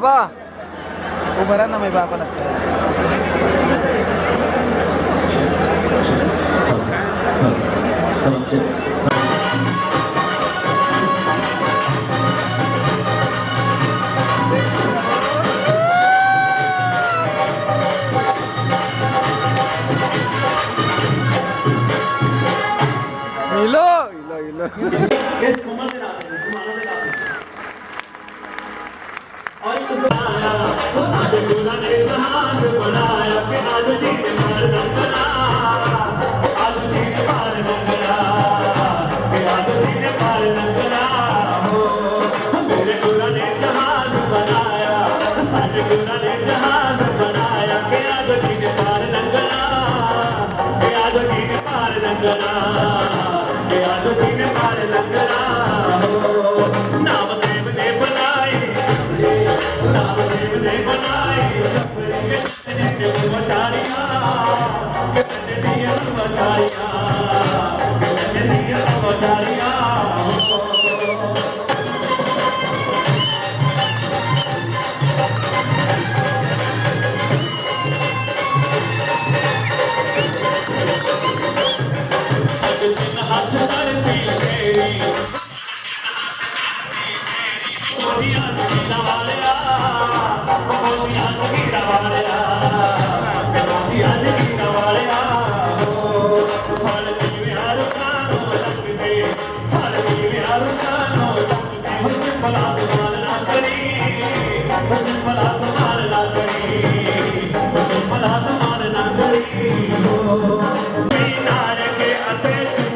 Baba. उभं na may मी बाबा Hello, hello, बनाया प्यार जी मार दम बनाया Thank you.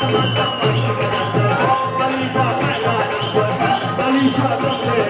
Thank you.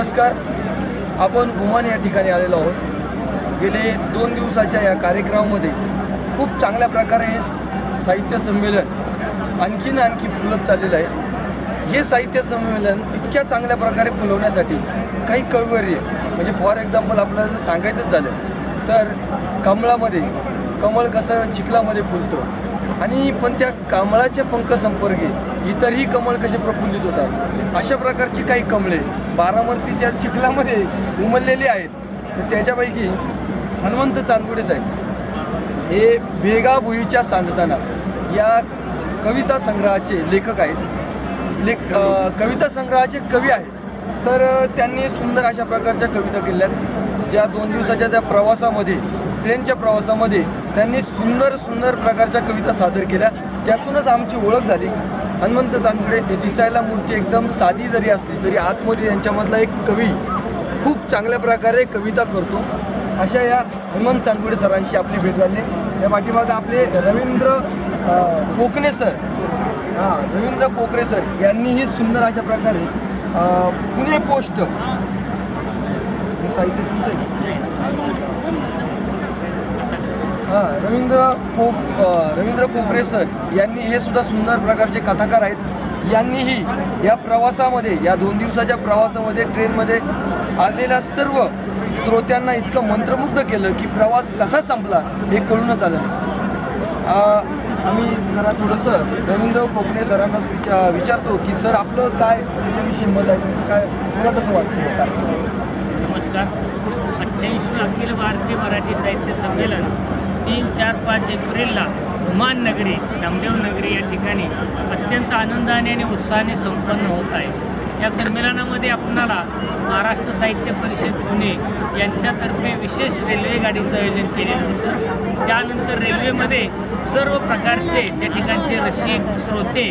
नमस्कार. आपण घुमान या ठिकाणी आलेलो आहोत. गेले दोन दिवसाच्या या कार्यक्रमामध्ये खूप चांगल्या प्रकारे हे साहित्य संमेलन आणखीन आणखी फुलत चाललेलं आहे. हे साहित्य संमेलन इतक्या चांगल्या प्रकारे फुलवण्यासाठी काही कविवर्य म्हणजे फॉर एक्झाम्पल आपल्याला जर सांगायचंच झालं तर कमळामध्ये कमळ कसं चिखलामध्ये फुलतं आणि पण त्या कमळाचे पंख संपर्के इतरही कमळ कसे प्रफुल्लित होतात? अशा प्रकारची काही कमळे बारामतीच्या चिखलामध्ये उमललेली आहेत तर त्याच्यापैकी हनुमंत चांदगुडे साहेब हे भेगा भुईच्या सांदताना या कविता संग्रहाचे लेखक आहेत. लेख कविता संग्रहाचे कवी आहेत. तर त्यांनी सुंदर अशा प्रकारच्या कविता केल्यात. ज्या दोन दिवसाच्या त्या प्रवासामध्ये ट्रेनच्या प्रवासामध्ये त्यांनी सुंदर सुंदर प्रकारच्या कविता सादर केल्या. त्यातूनच आमची ओळख झाली. हनुमंत चांदगुडे दिसायला मूर्ती एकदम साधी जरी असली तरी आतमध्ये यांच्यामधला एक कवी खूप चांगल्या प्रकारे कविता करतो. अशा या हनुमंत चांदगुडे सरांशी आपली भेट झाली. या पाठीमागे आपले रवींद्र कोकणे सर. हां रवींद्र कोकरे सर यांनीही सुंदर अशा प्रकारे पुणे पोस्ट. हे साहित्य तुमचं हां रवींद्र कोक रवींद्र खोपरे सर यांनी हे सुद्धा सुंदर प्रकारचे कथाकार आहेत. यांनीही या प्रवासामध्ये या दोन दिवसाच्या प्रवासामध्ये ट्रेनमध्ये आलेल्या सर्व श्रोत्यांना इतकं मंत्रमुग्ध केलं की प्रवास कसा संपला हे कळूनच आलं नाही. आम्ही जरा थोडंसं रवींद्र कोकणे सरांना विचा- विचारतो की सर आपलं काय त्याच्याविषयी मत आहे? तुमचं काय तुला कसं वाटतं काय नमस्कार. अठ्ठ्याऐंशी अखिल भारतीय मराठी साहित्य संमेलन तीन चार पाच एप्रिलला हुमान नगरी नामदेव नगरी या ठिकाणी अत्यंत आनंदाने आणि उत्साहाने संपन्न होत आहे. या संमेलनामध्ये आपणाला महाराष्ट्र साहित्य परिषद पुणे यांच्यातर्फे विशेष रेल्वे गाडीचं आयोजन केलेलं होतं. त्यानंतर रेल्वेमध्ये सर्व प्रकारचे त्या ठिकाणचे रसिक श्रोते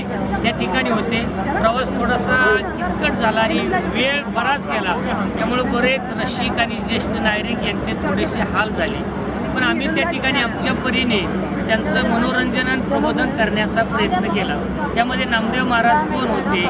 त्या ठिकाणी होते. प्रवास थोडासा किचकट झाला आणि वेळ बराच गेला. त्यामुळे बरेच रसिक आणि ज्येष्ठ नागरिक यांचे थोडेसे हाल झाले. पण आम्ही त्या ठिकाणी आमच्या परीने त्यांचं मनोरंजन आणि प्रबोधन करण्याचा प्रयत्न केला. त्यामध्ये नामदेव महाराज कोण होते?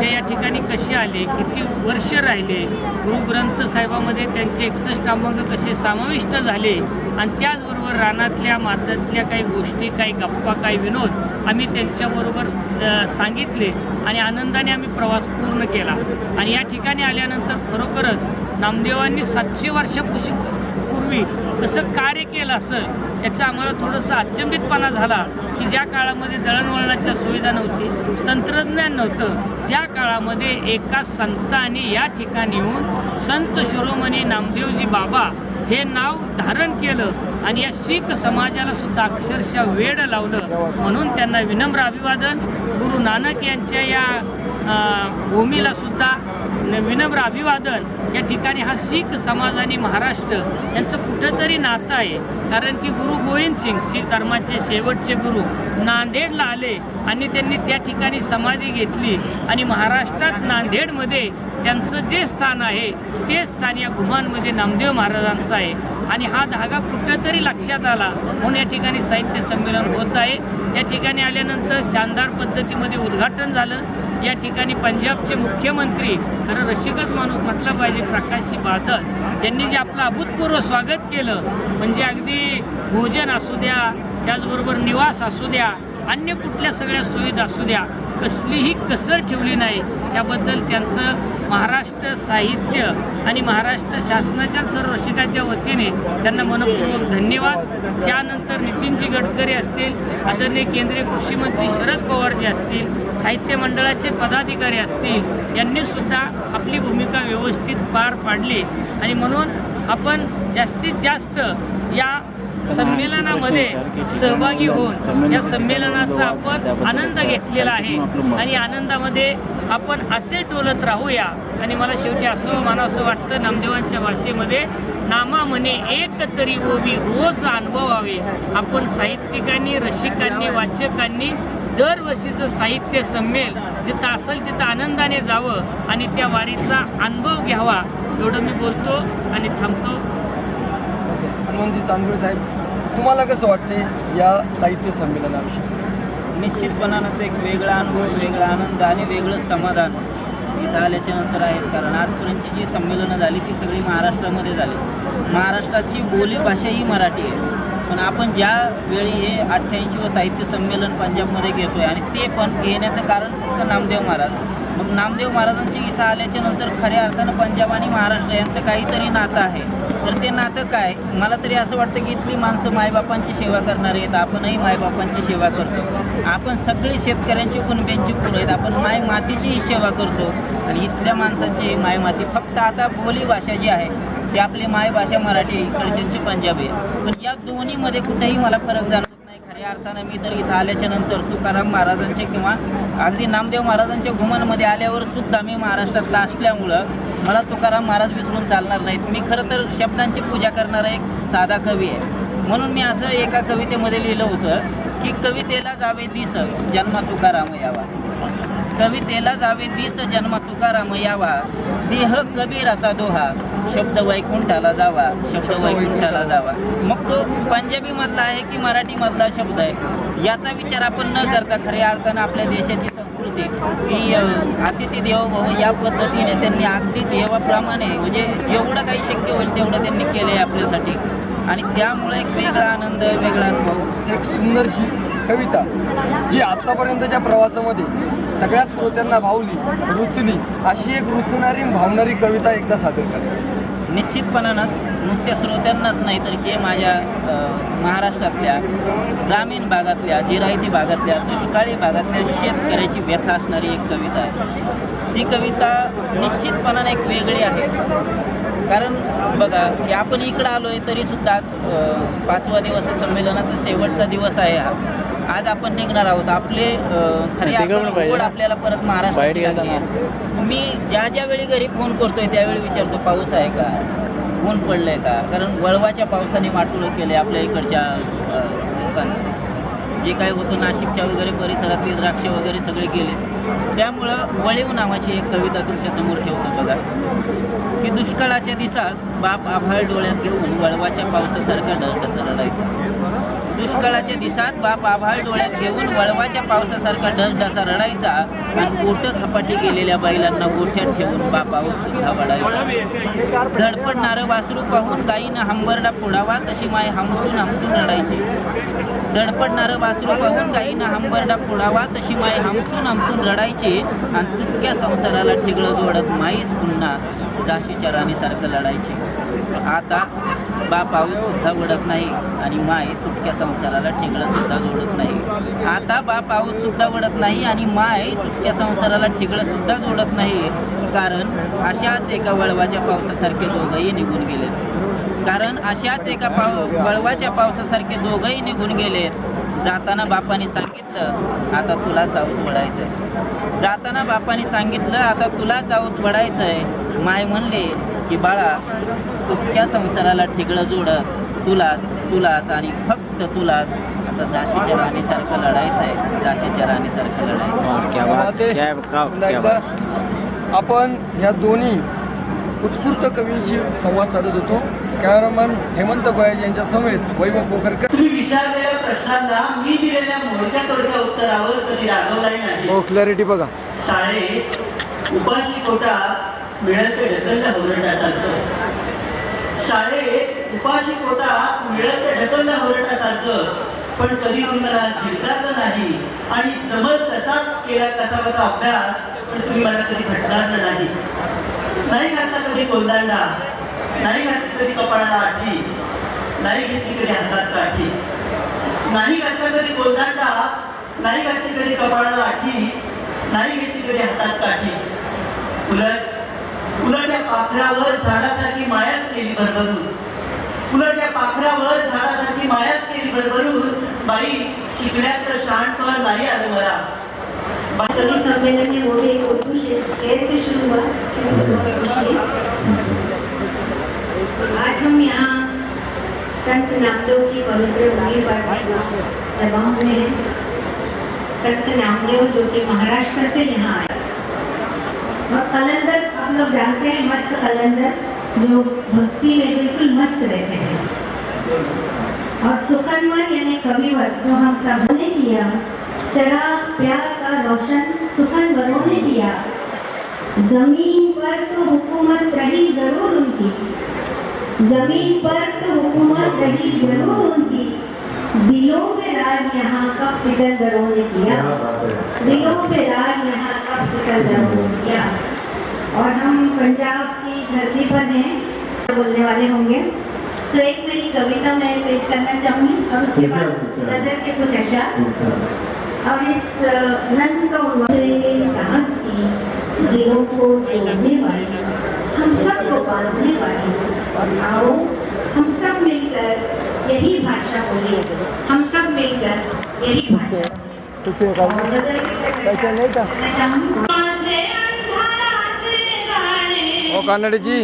ते या ठिकाणी कसे आले? किती वर्ष राहिले? गुरुग्रंथ साहेबामध्ये त्यांचे एकसष्ट अभंग कसे समाविष्ट झाले? आणि त्याचबरोबर रानातल्या मातातल्या काही गोष्टी काही गप्पा काही विनोद आम्ही त्यांच्याबरोबर सांगितले आणि आनंदाने आम्ही प्रवास पूर्ण केला. आणि या ठिकाणी आल्यानंतर खरोखरच नामदेवांनी सातशे वर्षापूर्वी पूर्वी कसं कार्य केलं असं याचा आम्हाला थोडंसं अचंबितपणा झाला की ज्या काळामध्ये दळणवळणाच्या सुविधा नव्हती तंत्रज्ञान नव्हतं त्या काळामध्ये एका संतांनी या ठिकाणी येऊन संत शिरोमणी नामदेवजी बाबा हे नाव धारण केलं आणि या शीख समाजाला सुद्धा अक्षरशः वेड लावलं. म्हणून त्यांना विनम्र अभिवादन. गुरु नानक यांच्या या भूमीला सुद्धा विनम्र अभिवादन. या ठिकाणी हा शीख समाज आणि महाराष्ट्र यांचं कुठंतरी नातं आहे. कारण की गुरु गोविंद सिंग शीख धर्माचे शेवटचे गुरु नांदेडला आले आणि त्यांनी त्या ठिकाणी समाधी घेतली आणि महाराष्ट्रात नांदेडमध्ये त्यांचं जे स्थान आहे ते स्थान या गुहांमध्ये नामदेव महाराजांचं आहे. आणि हा धागा कुठंतरी लक्षात आला म्हणून या ठिकाणी साहित्य संमेलन होत आहे. या ठिकाणी आल्यानंतर शानदार पद्धतीमध्ये उद्घाटन झालं. या ठिकाणी पंजाबचे मुख्यमंत्री तर रसिकच माणूस म्हटलं पाहिजे प्रकाशजी बादल. यांनी जे आपलं अभूतपूर्व स्वागत केलं म्हणजे अगदी भोजन असू द्या त्याचबरोबर निवास असू द्या अन्य कुठल्या सगळ्या सुविधा असू द्या कसलीही कसर ठेवली नाही त्याबद्दल त्यांचं महाराष्ट्र साहित्य आणि महाराष्ट्र शासनाच्या सर्व रसिकाच्या वतीने त्यांना मनपूर्वक धन्यवाद. त्यानंतर नितीनजी गडकरी असतील आदरणीय केंद्रीय कृषी मंत्री शरद पवारजी असतील साहित्य मंडळाचे पदाधिकारी असतील यांनी सुद्धा आपली भूमिका व्यवस्थित पार पाडली. आणि म्हणून आपण जास्तीत जास्त या संमेलनामध्ये सहभागी होऊन या संमेलनाचा आपण आनंद घेतलेला आहे. आणि आनंदामध्ये आपण असे डोलत राहूया. आणि मला शेवटी असं मानावसं वाटतं नामदेवांच्या भाषेमध्ये नामा म्हणे एक तरी ओबी रोज अनुभवावे. आपण साहित्यिकांनी रसिकांनी वाचकांनी दरवर्षीचं साहित्य संमेल जिथं असेल तिथं आनंदाने जावं आणि त्या वारीचा अनुभव घ्यावा. एवढं मी बोलतो आणि थांबतो. हनुमानजी हनुमंतजी साहेब. तुम्हाला कसं वाटते या साहित्य संमेलनाविषयी? निश्चितपणानंच एक वेगळा अनुभव वेगळा आनंद आणि वेगळं समाधान इथं आल्याच्यानंतर आहेच. कारण आजपर्यंतची जी संमेलनं झाली ती सगळी महाराष्ट्रामध्ये झाली. महाराष्ट्राची बोलीभाषा ही मराठी आहे. पण आपण ज्या वेळी हे अठ्ठ्याऐंशी व साहित्य संमेलन पंजाबमध्ये घेतोय आणि ते पण घेण्याचं कारण फक्त नामदेव महाराज. मग नामदेव महाराजांची इथं आल्याच्यानंतर खऱ्या अर्थानं पंजाब आणि महाराष्ट्र यांचं काहीतरी नातं आहे. तर ते नातं काय? मला तरी असं वाटतं की इथली माणसं मायबापांची सेवा करणारी आहेत. आपणही मायबापांची सेवा करतो. आपण सगळी शेतकऱ्यांची कुणब्यांची पुरं आहेत? आपण माय मातीचीही सेवा करतो. आणि इथल्या माणसाची माय माती फक्त आता बोली भाषा जी आहे ती आपली मायभाषा मराठी आहे. इकडच्यांची पंजाबी आहे. पण या दोन्हीमध्ये कुठेही मला फरक जाणवत नाही. खऱ्या अर्थानं मी तर इथं आल्याच्यानंतर तुकाराम महाराजांचे किंवा अगदी नामदेव महाराजांच्या घुमनमध्ये आल्यावर सुद्धा मी महाराष्ट्रातला असल्यामुळं मला तुकाराम महाराज विसरून चालणार नाहीत. मी खरं तर शब्दांची पूजा करणारा एक साधा कवी आहे. म्हणून मी असं एका कवितेमध्ये लिहिलं होतं की कवितेला जावे दिस जन्म तुकाराम यावा. कवितेला जावे दिस जन्म तुकाराम यावा. देह कबीराचा दोहा शब्द वैकुंठाला जावा शब्द वैकुंठाला जावा. मग तो पंजाबी मधला आहे की मराठी मधला शब्द आहे? याचा विचार आपण न करता खऱ्या अर्थानं आपल्या देशाची संस्कृती ही अ, अतिथी देवो या पद्धतीने त्यांनी अगदी देवाप्रमाणे म्हणजे जेवढं काही शक्य होईल तेवढं त्यांनी केलं आहे आपल्यासाठी. आणि त्यामुळे एक वेगळा आनंद वेगळा अनुभव. एक सुंदरशी कविता जी आत्तापर्यंतच्या प्रवासामध्ये सगळ्या श्रोत्यांना भावली रुचली अशी एक रुचणारी भावणारी कविता एकदा सादर करा. निश्चितपणानंच. नुसत्या श्रोत्यांनाच नाही तर की माझ्या महाराष्ट्रातल्या ग्रामीण भागातल्या जिरायती भागातल्या दुष्काळी भागातल्या शेतकऱ्याची व्यथा असणारी एक कविता आहे. ती कविता निश्चितपणाने एक वेगळी आहे. कारण बघा की आपण इकडं आलो आहे तरीसुद्धा आज पाचवा दिवस आहे संमेलनाचा शेवटचा दिवस आहे हा. आज आपण निघणार आहोत. आपले खरे ओढ आपल्याला परत आहे. मी ज्या ज्या वेळी घरी फोन करतोय त्यावेळी विचारतो पाऊस आहे का? ऊन पडलं आहे का? कारण वळवाच्या पावसाने माटुळं केले आपल्या इकडच्या लोकांचं. जे काय होतं नाशिकच्या वगैरे परिसरातली द्राक्ष वगैरे सगळे गेले. त्यामुळं वळीव नावाची एक कविता तुमच्यासमोर ठेवतो बघा. की दुष्काळाच्या दिवसात बाप आभाळ डोळ्यात घेऊन वळवाच्या पावसासारखा डर रडायचा. दुष्काळाच्या दिसात बाप आभाळ डोळ्यात घेऊन वळवाच्या पावसासारखा ढसढसा रडायचा आणि बोटं खपाटी गेलेल्या बैलांना गोठ्यात ठेवून बापावर सुद्धा वडायचा. धडपडणारं वासरू पाहून गाईनं हंबरडा फोडावा तशी माय हमसून हमसून रडायची. धडपडणारं वासरू पाहून गाईनं हंबरडा फोडावा तशी माय हमसून हमसून रडायची आणि तुटक्या संसाराला ठिगळं जोडत माईच पुन्हा जाशीच्या राणीसारखं लढायची. आता बाप आऊत सुद्धा ओढत नाही आणि माय तुटक्या संसाराला ठिगळं सुद्धा जोडत नाही. आता बाप आऊत सुद्धा ओढत नाही आणि माय तुटक्या संसाराला ठिगळं सुद्धा जोडत नाही. कारण अशाच एका वळवाच्या पावसासारखे दोघंही निघून गेलेत. कारण अशाच एका पाव वळवाच्या पावसासारखे दोघंही निघून गेलेत. जाताना बापाने सांगितलं आता तुला चावत वडायचं आहे जाताना बापाने सांगितलं आता तुला चावत वडायचं आहे माय म्हणले की बाळा तुटक्या संसाराला ठिगळं जोडत तुलाच तुलाच आणि फक्त तुलाच. आता जाशीच्या राणीसारखं लढायचं आहे जाशीच्या राणीसारखं लढायचं आहे. आपण ह्या दोन्ही उत्स्फूर्त कवींशी संवाद साधत होतो. कॅमेरामॅन हेमंत गोयल यांच्या समेत वैभव पोखरकर. तुम्ही विचारलेल्या प्रश्नांना मी दिलेल्या मोठ्या तोडक्या उत्तरावर कधी रागवलाही नाही. हो क्लॅरिटी बघा. शाळेत उपाशी पोटा मिळत ओरडासारखं शाळेत उपाशी पोटा मिळत ते ढकलल्या ओरडासारखं. पण कधी मला जिंकणार नाही. आणि जमल तसाच केला कसा कसा अभ्यास पण तुम्ही मला कधी भेटणार नाही. नाही घातला कधी कोलदांडा नाही घातली कधी कपाळाला आठी? नाही घेतली कधी हातात काठी? नाही घातला कधी कोलदांडा नाही घातली कधी कपाळाला आठी? नाही घेतली कधी हातात काठी? उलट उलट या पाखरावर झाडासारखी मायाच केली भरभरून. उलट या पाखरावर झाडासारखी मायाच केली भरभरून. बाई शिकण्यात तर शहाणपण नाही आलं मला. कवि में उर्दू शेर से शुरू हुआ आज हम यहाँ संत नामदेव की पवित्र भूमि पर हैं। संत नामदेव जो कि महाराष्ट्र से यहाँ आए। और कलंदर लोग जानते हैं मस्त कलंदर जो भक्ति में बिल्कुल मस्त रहते हैं। और सुखनवर यानी कविवर जो हम सबने किया चरा प्यार का रोशन सुखनवरों ने दिया ज़मीन पर तो हुकूमत रही ज़रूर उनकी। ज़मीन पर तो हुकूमत रही ज़रूर उनकी। दिलों पे राज यहाँ कब सिकंदरों ने किया? दिलों पे राज यहाँ कब सिकंदरों ने किया? और हम पंजाब की धरती पर हैं बोलने वाले होंगे। तो एक मेरी कविता मैं पेश करना चाहूंगी और उसके बाद नजर के कुछ अशार और इस नज्म का साहब की दिलों को जोड़ने वाली हम सबको बांधने वाली। और आओ हम सब मिलकर यही भाषा बोले। हम सब मिलकर यही भाषा नजर के ओ कानडीजी.